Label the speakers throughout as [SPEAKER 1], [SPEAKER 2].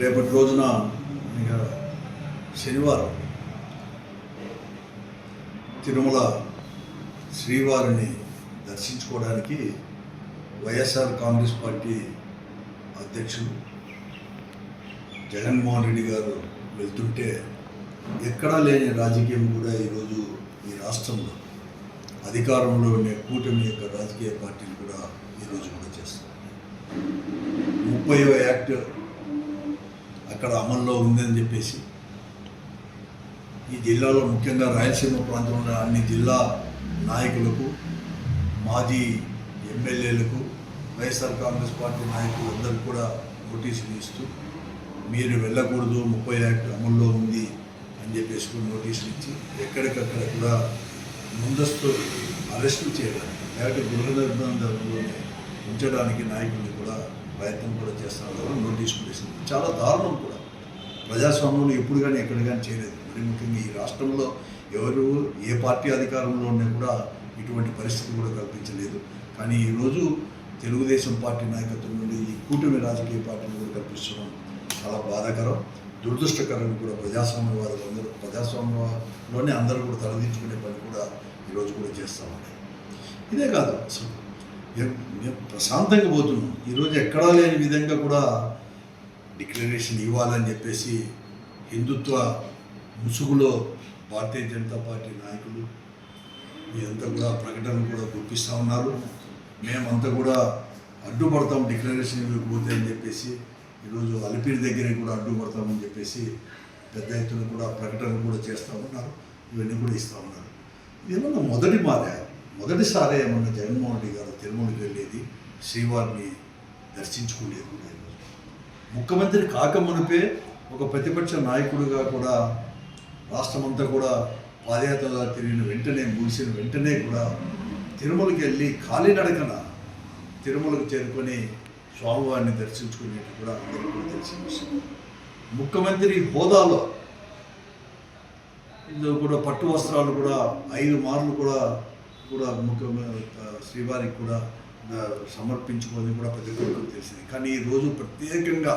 [SPEAKER 1] రేపటి రోజున శనివారం తిరుమల శ్రీవారిని దర్శించుకోవడానికి వైఎస్ఆర్ కాంగ్రెస్ పార్టీ అధ్యక్షుడు జగన్మోహన్ రెడ్డి గారు వెళ్తుంటే ఎక్కడా లేని రాజకీయం కూడా ఈరోజు ఈ రాష్ట్రంలో అధికారంలో ఉండే కూటమి యొక్క రాజకీయ పార్టీలు కూడా ఈరోజు కూడా చేస్తుంది ముప్పై యాక్ట్ ఎక్కడ అమల్లో ఉందని చెప్పేసి ఈ జిల్లాలో ముఖ్యంగా రాయలసీమ ప్రాంతంలో అన్ని జిల్లా నాయకులకు మాజీ ఎమ్మెల్యేలకు వైఎస్ఆర్ కాంగ్రెస్ పార్టీ నాయకులందరికీ కూడా నోటీసులు ఇస్తూ మీరు వెళ్ళకూడదు ముప్పై యాక్ట్ అమల్లో ఉంది అని చెప్పేసి కూడా నోటీసులు ఇచ్చి ఎక్కడికక్కడ కూడా ముందస్తు అరెస్టు చేయడానికి లేకపోతే గృహ నిర్బంధంలోనే ఉంచడానికి నాయకుల్ని కూడా ప్రయత్నం కూడా చేస్తున్నారు నోటీసులు వేసింది చాలా దారుణం కూడా. ప్రజాస్వామ్యంలో ఎప్పుడు కానీ ఎక్కడ కానీ చేయలేదు. మరి ముఖ్యంగా ఈ రాష్ట్రంలో ఎవరు ఏ పార్టీ అధికారంలో ఉన్నా కూడా ఇటువంటి పరిస్థితి కూడా కల్పించలేదు. కానీ ఈరోజు తెలుగుదేశం పార్టీ నాయకత్వం నుండి ఈ కూటమి రాజకీయ పార్టీలు కూడా కల్పిస్తున్నాం చాలా బాధాకరం. దురదృష్టకరం కూడా ప్రజాస్వామ్యవాదులు అందరూ ప్రజాస్వామ్యంలోనే అందరూ కూడా తలదించుకునే పని కూడా ఈరోజు కూడా చేస్తూ ఉన్నాయి ఇదే కాదు అసలు. ప్రశాంతంగా పోతున్నాం. ఈరోజు ఎక్కడా లేని విధంగా కూడా డిక్లరేషన్ ఇవ్వాలని చెప్పేసి హిందుత్వ ముసుగులో భారతీయ జనతా పార్టీ నాయకులు మీరంతా కూడా ప్రకటనలు కూడా గుర్తిస్తూ ఉన్నారు. మేమంతా కూడా అడ్డుపడతాం డిక్లరేషన్ ఇవ్వకపోతే అని చెప్పేసి ఈరోజు అలిపిరి దగ్గర కూడా అడ్డుపడతామని చెప్పేసి పెద్ద ఎత్తున కూడా ప్రకటనలు కూడా చేస్తూ ఉన్నారు. ఇవన్నీ కూడా ఇస్తూ ఉన్నారు. ఇదేమన్నా మొదటి మాదే? మొదటిసారి ఏమన్నా జగన్మోహన్ రెడ్డి గారు తిరుమలకి వెళ్ళేది శ్రీవారిని దర్శించుకునేది ముఖ్యమంత్రి కాకమునిపే ఒక ప్రతిపక్ష నాయకుడిగా కూడా రాష్ట్రమంతా కూడా పాదయాత్రగా తిరిగిన వెంటనే ముగిసిన వెంటనే కూడా తిరుమలకి వెళ్ళి కాలినడకన తిరుమలకు చేరుకొని స్వామివారిని దర్శించుకునేది కూడా అందరికీ కూడా తెలిసిన విషయం. ముఖ్యమంత్రి హోదాలో ఇందులో కూడా పట్టు వస్త్రాలు కూడా ఐదు మార్లు కూడా కూడా ముఖ్యమైన శ్రీవారికి కూడా సమర్పించుకోవాలని సమర్పించుకొని కూడా ప్రతి ఒక్కరికి తెలిసింది. కానీ ఈరోజు ప్రత్యేకంగా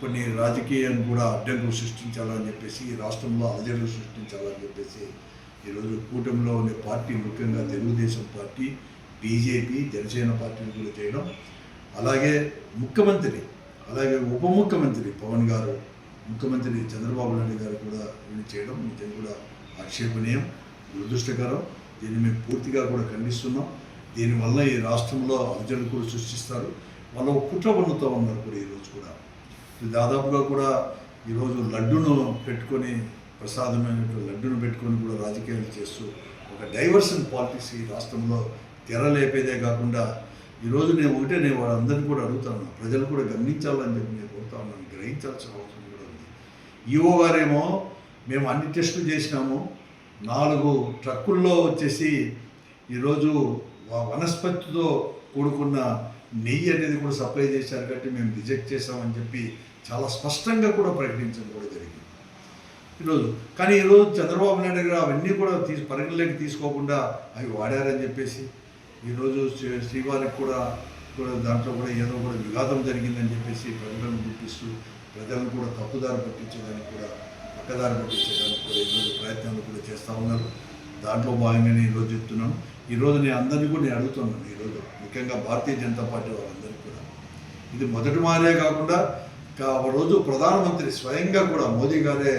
[SPEAKER 1] కొన్ని రాజకీయం కూడా అడ్డంకులు సృష్టించాలని చెప్పేసి ఈ రాష్ట్రంలో అలజడులు సృష్టించాలని చెప్పేసి ఈరోజు కూటమిలో ఉండే పార్టీ ముఖ్యంగా తెలుగుదేశం పార్టీ బీజేపీ జనసేన పార్టీలు కూడా చేయడం. అలాగే ముఖ్యమంత్రి అలాగే ఉప ముఖ్యమంత్రి పవన్ గారు ముఖ్యమంత్రి చంద్రబాబు నాయుడు గారు కూడా చేయడం ఇది కూడా ఆక్షేపణీయం దురదృష్టకరం. దీన్ని మేము పూర్తిగా కూడా ఖండిస్తున్నాం. దీనివల్ల ఈ రాష్ట్రంలో అర్జునులు కూడా సృష్టిస్తారు. వాళ్ళు ఒక కుట్ర పన్నుతూ ఉన్నారు కూడా ఈరోజు కూడా. దాదాపుగా కూడా ఈరోజు లడ్డును పెట్టుకొని ప్రసాదమైనటువంటి లడ్డును పెట్టుకొని కూడా రాజకీయాలు చేస్తూ ఒక డైవర్షన్ పాలిటిక్స్ ఈ రాష్ట్రంలో తెరలేపేదే కాకుండా ఈరోజు నేను ఒకటే నేను వాళ్ళందరినీ కూడా అడుగుతాను ప్రజలు కూడా గమనించాలని చెప్పి నేను కోరుతా ఉన్నాను. గ్రహించాల్సిన అవసరం కూడా ఉంది. ఈఓ గారేమో మేము అన్ని టెస్టులు చేసినాము. నాలుగు ట్రక్కుల్లో వచ్చేసి ఈరోజు వనస్పతితో కూడుకున్న నెయ్యి అనేది కూడా సప్లై చేశారు కాబట్టి మేము రిజెక్ట్ చేసామని చెప్పి చాలా స్పష్టంగా కూడా ప్రకటించడం కూడా జరిగింది. ఈరోజు కానీ ఈరోజు చంద్రబాబు నాయుడు గారు అవన్నీ కూడా తీసి పరిగణలోకి తీసుకోకుండా అవి వాడారని చెప్పేసి ఈరోజు శ్రీవారికి కూడా కూడా దాంట్లో కూడా ఏదో కూడా వివాదం జరిగిందని చెప్పేసి ప్రజలను గుర్తిస్తూ ప్రజలను కూడా తప్పుదారి పట్టించడానికి కూడా పక్కదారి పట్టించడానికి కూడా ఈరోజు ప్రయత్నాలు కూడా చేస్తూ ఉన్నారు. దాంట్లో భాగంగానే ఈరోజు చెప్తున్నాను. ఈరోజు నేను అందరినీ కూడా నేను అడుగుతున్నాను ఈరోజు. ముఖ్యంగా భారతీయ జనతా పార్టీ వాళ్ళందరికీ కూడా. ఇది మొదటి మారే కాకుండా ఇంకా రోజు ప్రధానమంత్రి స్వయంగా కూడా మోదీ గారే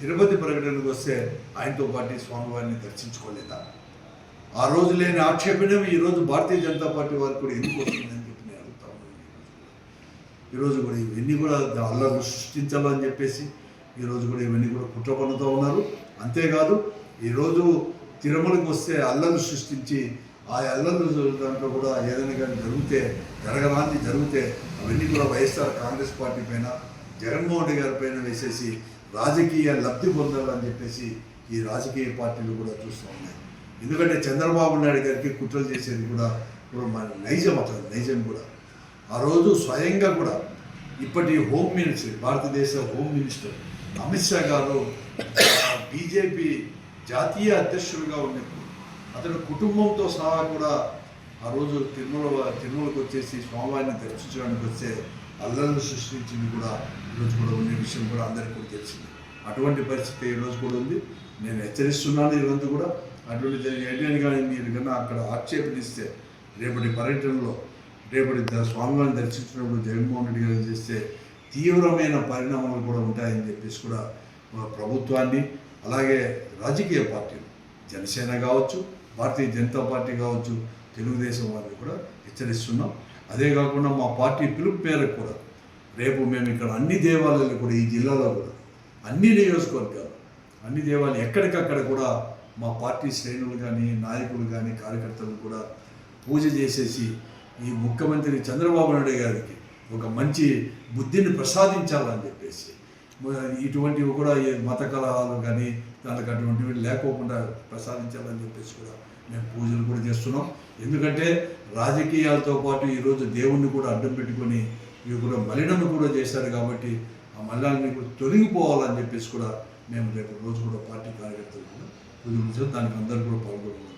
[SPEAKER 1] తిరుపతి పర్యటనకు వస్తే ఆయనతో పాటు స్వామివారిని దర్శించుకోలేదా? ఆ రోజు లేని ఆక్షేపణ ఈరోజు భారతీయ జనతా పార్టీ వారికి కూడా ఎందుకు వస్తుందని చెప్పి నేను అడుగుతా ఉన్నాను. ఈరోజు కూడా ఇవన్నీ కూడా అల్లర్లు సృష్టించాలని చెప్పేసి ఈరోజు కూడా ఇవన్నీ కూడా కుట్ర ఉన్నారు. అంతేకాదు ఈరోజు తిరుమలకు వస్తే అల్లర్లు సృష్టించి ఆ అల్లర్లు దాంట్లో కూడా ఏదైనా కానీ జరిగితే జరగరాంది జరిగితే అవన్నీ కూడా వైఎస్ఆర్ కాంగ్రెస్ పార్టీ పైన జగన్మోహన్ రెడ్డి గారి పైన వేసేసి రాజకీయ లబ్ధి పొందాలని చెప్పేసి ఈ రాజకీయ పార్టీలు కూడా చూస్తూ ఉన్నాయి. ఎందుకంటే చంద్రబాబు నాయుడు గారికి కుట్రలు చేసేది కూడా కూడా మన నైజం అక్కడ నైజం కూడా. ఆ రోజు స్వయంగా కూడా ఇప్పటి హోమ్ మినిస్టర్ భారతదేశ హోమ్ మినిస్టర్ అమిత్ షా గారు బీజేపీ జాతీయ అధ్యక్షుడిగా ఉన్నప్పుడు అతని కుటుంబంతో సహా కూడా ఆ రోజు తిరుమల తిరుమలకు వచ్చేసి స్వామివారిని దర్శించడానికి వస్తే అల్లర్లు సృష్టించింది కూడా ఈరోజు కూడా ఉండే విషయం కూడా అందరికీ కూడా తెలిసింది. అటువంటి పరిస్థితి ఈరోజు కూడా ఉంది. నేను హెచ్చరిస్తున్నాను ఈరోజు కూడా. అటువంటి ఏంటని కానీ మీరు కన్నా అక్కడ ఆక్షేపణిస్తే రేపటి పర్యటనలో రేపటి ద- స్వామివారిని దర్శించినప్పుడు జగన్మోహన్ రెడ్డి గారు చేస్తే తీవ్రమైన పరిణామాలు కూడా ఉంటాయని చెప్పేసి కూడా మన ప్రభుత్వాన్ని అలాగే రాజకీయ పార్టీలు జనసేన కావచ్చు భారతీయ జనతా పార్టీ కావచ్చు తెలుగుదేశం వారిని కూడా హెచ్చరిస్తున్నాం. అదే కాకుండా మా పార్టీ పిలుపు మేరకు కూడా రేపు మేము ఇక్కడ అన్ని దేవాలయాలు కూడా ఈ జిల్లాలో కూడా అన్ని నియోజకవర్గాలు అన్ని దేవాలయాలు ఎక్కడికక్కడ కూడా మా పార్టీ శ్రేణులు కానీ నాయకులు కానీ కార్యకర్తలు కూడా పూజ చేసేసి ఈ ముఖ్యమంత్రి చంద్రబాబు నాయుడు గారికి ఒక మంచి బుద్ధిని ప్రసాదించాలని చెప్పేసి. ఇటువంటివి కూడా ఏ మత కలహాలు కానీ దానికి అటువంటివి లేకోకుండా ప్రసాదించాలని చెప్పేసి కూడా మేము పూజలు కూడా చేస్తున్నాం. ఎందుకంటే రాజకీయాలతో పాటు ఈరోజు దేవుణ్ణి కూడా అడ్డం పెట్టుకొని ఇవి కూడా మలినం కూడా చేశారు కాబట్టి ఆ మలినాన్ని కూడా తొలగిపోవాలని చెప్పేసి కూడా మేము రేపు రోజు కూడా పార్టీ కార్యకర్తలు కూడా పూజలు దానికి అందరూ కూడా పాల్గొనాలని